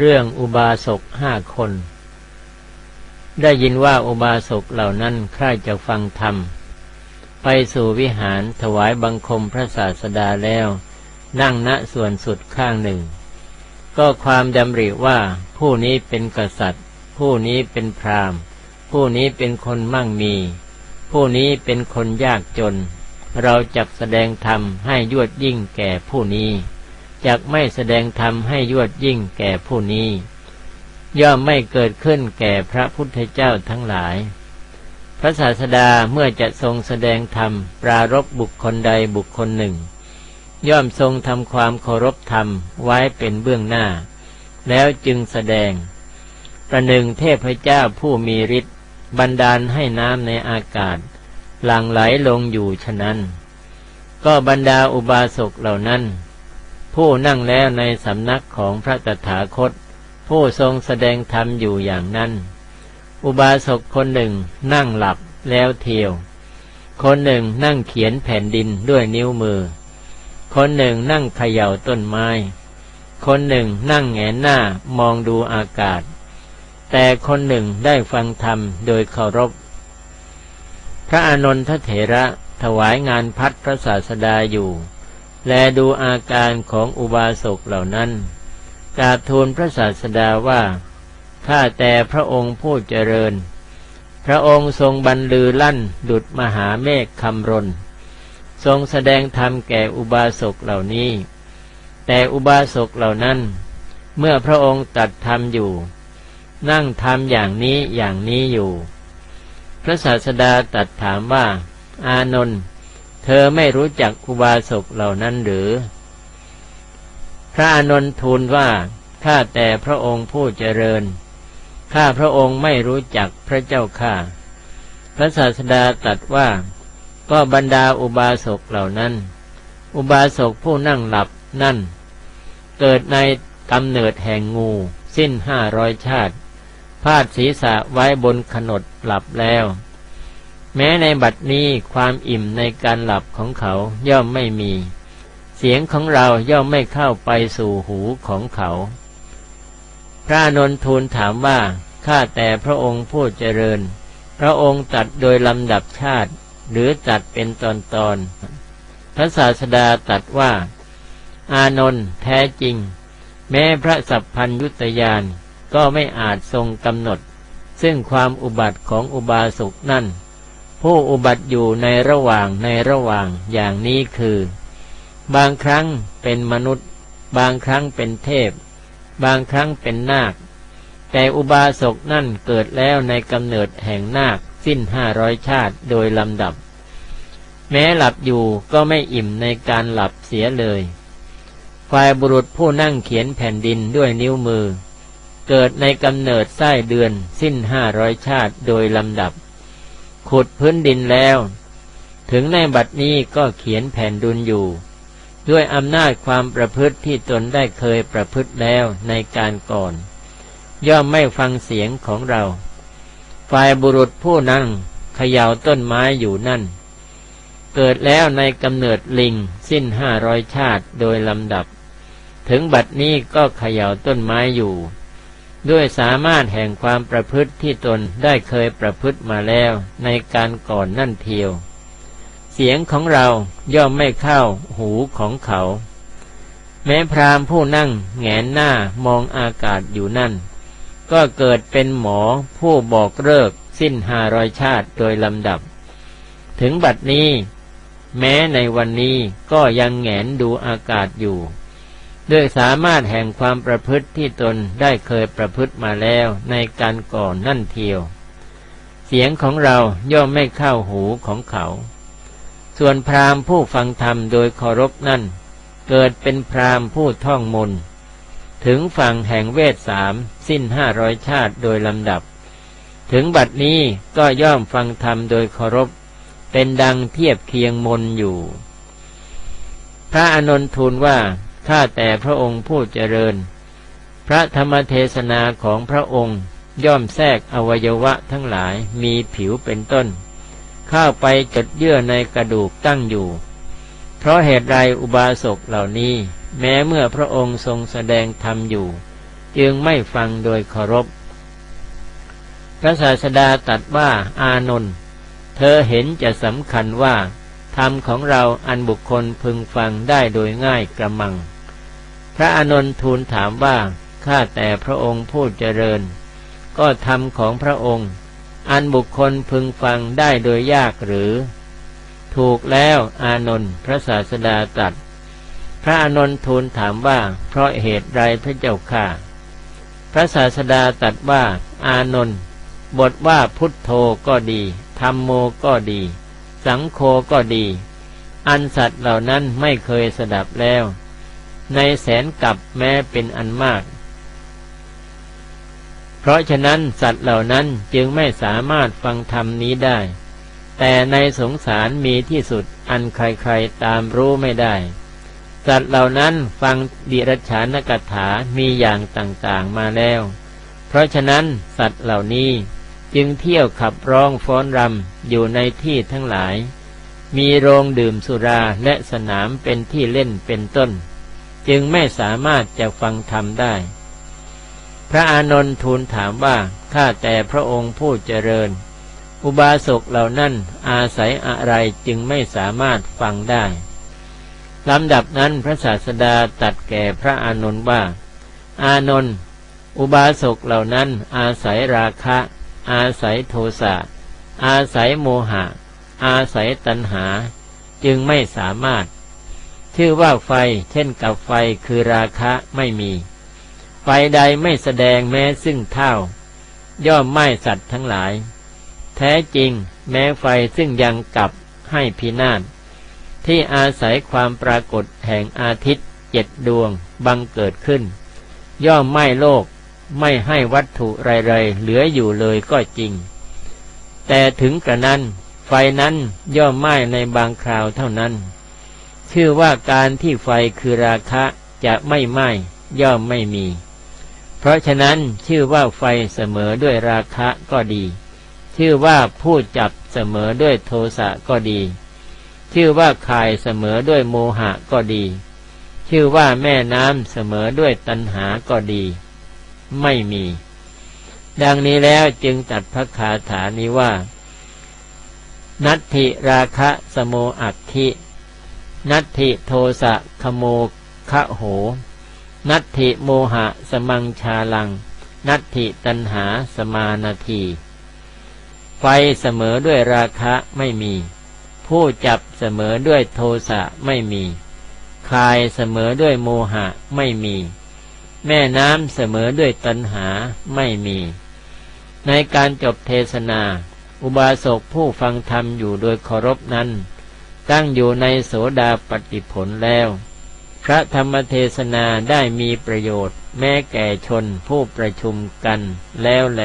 เรื่องอุบาสกห้าคน ได้ยินว่าอุบาสกเหล่านั้นใคร่จะฟังธรรม ไปสู่วิหารถวายบังคมพระศาสดาแล้ว นั่งณส่วนสุดข้างหนึ่ง ก็ความดำริว่าผู้นี้เป็นกษัตริย์ ผู้นี้เป็นพราหมณ์ ผู้นี้เป็นคนมั่งมี ผู้นี้เป็นคนยากจน เราจักแสดงธรรมให้ยวดยิ่งแก่ผู้นี้ จักไม่แสดงธรรมให้ยวดยิ่งแก่ผู้นี้ ย่อมไม่เกิดขึ้นแก่พระพุทธเจ้าทั้งหลาย พระศาสดาเมื่อจะทรงแสดงธรรม ปรารบบุคคลใดบุคคลหนึ่ง ย่อมทรงทำความเคารพธรรมไว้เป็นเบื้องหน้า แล้วจึงแสดง ประหนึ่งเทพเจ้าผู้มีฤทธิ์บันดาลให้น้ำในอากาศ หลั่งไหลลงอยู่ฉะนั้น ก็บรรดาอุบาสกเหล่านั้น ผู้นั่งแล้วในสำนักของพระตถาคต ผู้ทรงแสดงธรรมอยู่อย่างนั้น อุบาสกคนหนึ่งนั่งหลับแล้วเที่ยว คนหนึ่งนั่งเขียนแผ่นดินด้วยนิ้วมือ คนหนึ่งนั่งเขย่าต้นไม้ คนหนึ่งนั่งแงนหน้ามองดูอากาศ แต่คนหนึ่งได้ฟังธรรมโดยเคารพ พระอานนทเถระถวายงานพัดพระศาสดาอยู่ แลดูอาการของอุบาสกเหล่านั้นกราบทูลพระศาสดาว่า ข้าแต่พระองค์ผู้เจริญ พระองค์ทรงบรรลือลั่นดุดมหาเมฆคำรน ทรงแสดงธรรมแก่อุบาสกเหล่านี้ แต่อุบาสกเหล่านั้น เมื่อพระองค์ตัดธรรมอยู่ นั่งทำอย่างนี้อย่างนี้อยู่ พระศาสดาตัดถามว่า อานนท์ เธอไม่รู้จักอุบาสกเหล่านั้นหรือ พระอานนทูลว่า ข้าแต่พระองค์ผู้เจริญ ข้าพระองค์ไม่รู้จักพระเจ้าข้า พระศาสดาตรัสว่า ก็บรรดาอุบาสกเหล่านั้น อุบาสกผู้นั่งหลับนั่น เกิดในกำเนิดแห่งงู สิ้นห้าร้อยชาติ พาดศีรษะไว้บนขนดหลับแล้ว แม้ในบัดนี้ความอิ่มในการหลับของเขาย่อมไม่มี เสียงของเราย่อมไม่เข้าไปสู่หูของเขา พระนนทูลถามว่า ข้าแต่พระองค์ผู้เจริญ พระองค์ตัดโดยลำดับชาติ หรือตัดเป็นตอนตอนพระศาสดาตัดว่า อานนท์แท้จริง แม้พระสัพพัญยุตยานก็ไม่อาจทรงกำหนด ซึ่งความอุบัติของอุบาสกนั่น ผู้อุบัติอยู่ในระหว่างในระหว่างอย่างนี้คือ บางครั้งเป็นมนุษย์ บางครั้งเป็นเทพ บางครั้งเป็นนาค แต่อุบาสกนั่นเกิดแล้วในกำเนิดแห่งนาคสิ้นห้าร้อยชาติโดยลำดับ แม้หลับอยู่ก็ไม่อิ่มในการหลับเสียเลยฝ่ายบุรุษผู้นั่งเขียนแผ่นดินด้วยนิ้วมือ เกิดในกำเนิดไส้เดือนสิ้นห้าร้อยชาติโดยลำดับ ขุดพื้นดินแล้ว ถึงในบัดนี้ก็เขียนแผ่นดุลอยู่ ด้วยอำนาจความประพฤติที่ตนได้เคยประพฤติแล้วในการก่อน ย่อมไม่ฟังเสียงของเรา ฝ่ายบุรุษผู้นั่งเขย่าต้นไม้อยู่นั่น เกิดแล้วในกำเนิดลิงสิ้นห้าร้อยชาติโดยลำดับ ถึงบัดนี้ก็เขย่าต้นไม้อยู่ ด้วยสามารถแห่งความประพฤติที่ตนได้เคยประพฤติมาแล้วในการก่อนนั่นเทียว เสียงของเราย่อมไม่เข้าหูของเขา แม้พรามผู้นั่งแงนหน้ามองอากาศอยู่นั่น ก็เกิดเป็นหมอผู้บอกเลิกสิ้นหารอยชาติโดยลำดับ ถึงบัดนี้ แม้ในวันนี้ก็ยังแงนดูอากาศอยู่ ด้วยสามารถแห่งความประพฤติที่ตนได้เคยประพฤติมาแล้วในการก่อนนั่นเทียว เสียงของเราย่อมไม่เข้าหูของเขา ส่วนพราหมณ์ผู้ฟังธรรมโดยเคารพนั่น เกิดเป็นพราหมณ์ผู้ท่องมนถึงฝั่งแห่งเวทสามสิ้นห้าร้อยชาติโดยลำดับ ถึงบัดนี้ก็ย่อมฟังธรรมโดยเคารพ เป็นดังเทียบเคียงมนอยู่ พระอนนทูลว่า ข้าแต่พระองค์ผู้เจริญ พระธรรมเทศนาของพระองค์ย่อมแทรกอวัยวะทั้งหลายมีผิวเป็นต้น เข้าไปจดเยื่อในกระดูกตั้งอยู่ เพราะเหตุไรอุบาสกเหล่านี้ แม้เมื่อพระองค์ทรงแสดงธรรมอยู่ จึงไม่ฟังโดยเคารพ พระศาสดาตรัสว่าอานนท์เธอเห็นจะสำคัญว่า ธรรมของเราอันบุคคลพึงฟังได้โดยง่ายกระมัง พระอานนท์ทูลถามว่า ข้าแต่พระองค์ผู้เจริญ ก็ธรรมของพระองค์ อันบุคคลพึงฟังได้โดยยากหรือ ถูกแล้วอานนท์พระศาสดาตรัส พระอานนท์ทูลถามว่า เพราะเหตุไรพระเจ้าข้าพระศาสดาตรัสว่า อานนท์บทว่าพุทโธก็ดีธรรมโมก็ดี สังโฆก็ดี อันสัตว์เหล่านั้นไม่เคยสดับแล้ว ในแสนกับแม้เป็นอันมาก เพราะฉะนั้นสัตว์เหล่านั้นจึงไม่สามารถฟังธรรมนี้ได้ แต่ในสงสารมีที่สุดอันใครๆตามรู้ไม่ได้ สัตว์เหล่านั้นฟังดิรัชานกถามีอย่างต่างๆมาแล้ว เพราะฉะนั้นสัตว์เหล่านี้จึงเที่ยวขับร้องฟ้อนรำอยู่ในที่ทั้งหลาย มีโรงดื่มสุราและสนามเป็นที่เล่นเป็นต้น จึงไม่สามารถจะฟังธรรมได้ พระอานนท์ทูลถามว่าข้าแต่พระองค์ผู้เจริญ อุบาสกเหล่านั้นอาศัยอะไรจึงไม่สามารถฟังได้ลำดับนั้นพระศาสดาตัดแก่พระอานนท์ว่า อานนท์อุบาสกเหล่านั้นอาศัยราคะ อาศัยโทสะอาศัยโมหะ อาศัยตัณหา จึงไม่สามารถ ชื่อว่าไฟ เช่นกับไฟคือราคะไม่มี ไฟใดไม่แสดงแม้ซึ่งเท่า ย่อมไม่สัตว์ทั้งหลาย แท้จริง แม้ไฟซึ่งยังกลับให้พินาศที่อาศัยความปรากฏแห่งอาทิตย์เจ็ดดวงบังเกิดขึ้น ย่อมไม่โลกไม่ให้วัตถุไรๆเหลืออยู่เลยก็จริง แต่ถึงกระนั้น ไฟนั้นย่อมไหม้ในบางคราวเท่านั้น ชื่อว่าการที่ไฟคือราคะจะไม่ไหม้ย่อมไม่มี เพราะฉะนั้นชื่อว่าไฟเสมอด้วยราคะก็ดี ชื่อว่าผู้จับเสมอด้วยโทสะก็ดี ชื่อว่าคายเสมอด้วยโมหะก็ดี ชื่อว่าแม่น้ำเสมอด้วยตัณหาก็ดี ไม่มี ดังนี้แล้วจึงตัดพระคาถานี้ว่า นัตถิราคะสโมอัตถิ นัตถิโทสะขโมคะโห นัตถิโมหะสมังชาลัง นัตถิตันหาสมานาที ไฟเสมอด้วยราคะไม่มี ผู้จับเสมอด้วยโทสะไม่มีคายเสมอด้วยโมหะไม่มี แม่น้ำเสมอด้วยตัณหาไม่มี ในการจบเทศนา อุบาสกผู้ฟังธรรมอยู่โดยเคารพนั้น ตั้งอยู่ในโสดาปฏิผลแล้ว พระธรรมเทศนาได้มีประโยชน์ แม้แก่ชนผู้ประชุมกันแล้วแล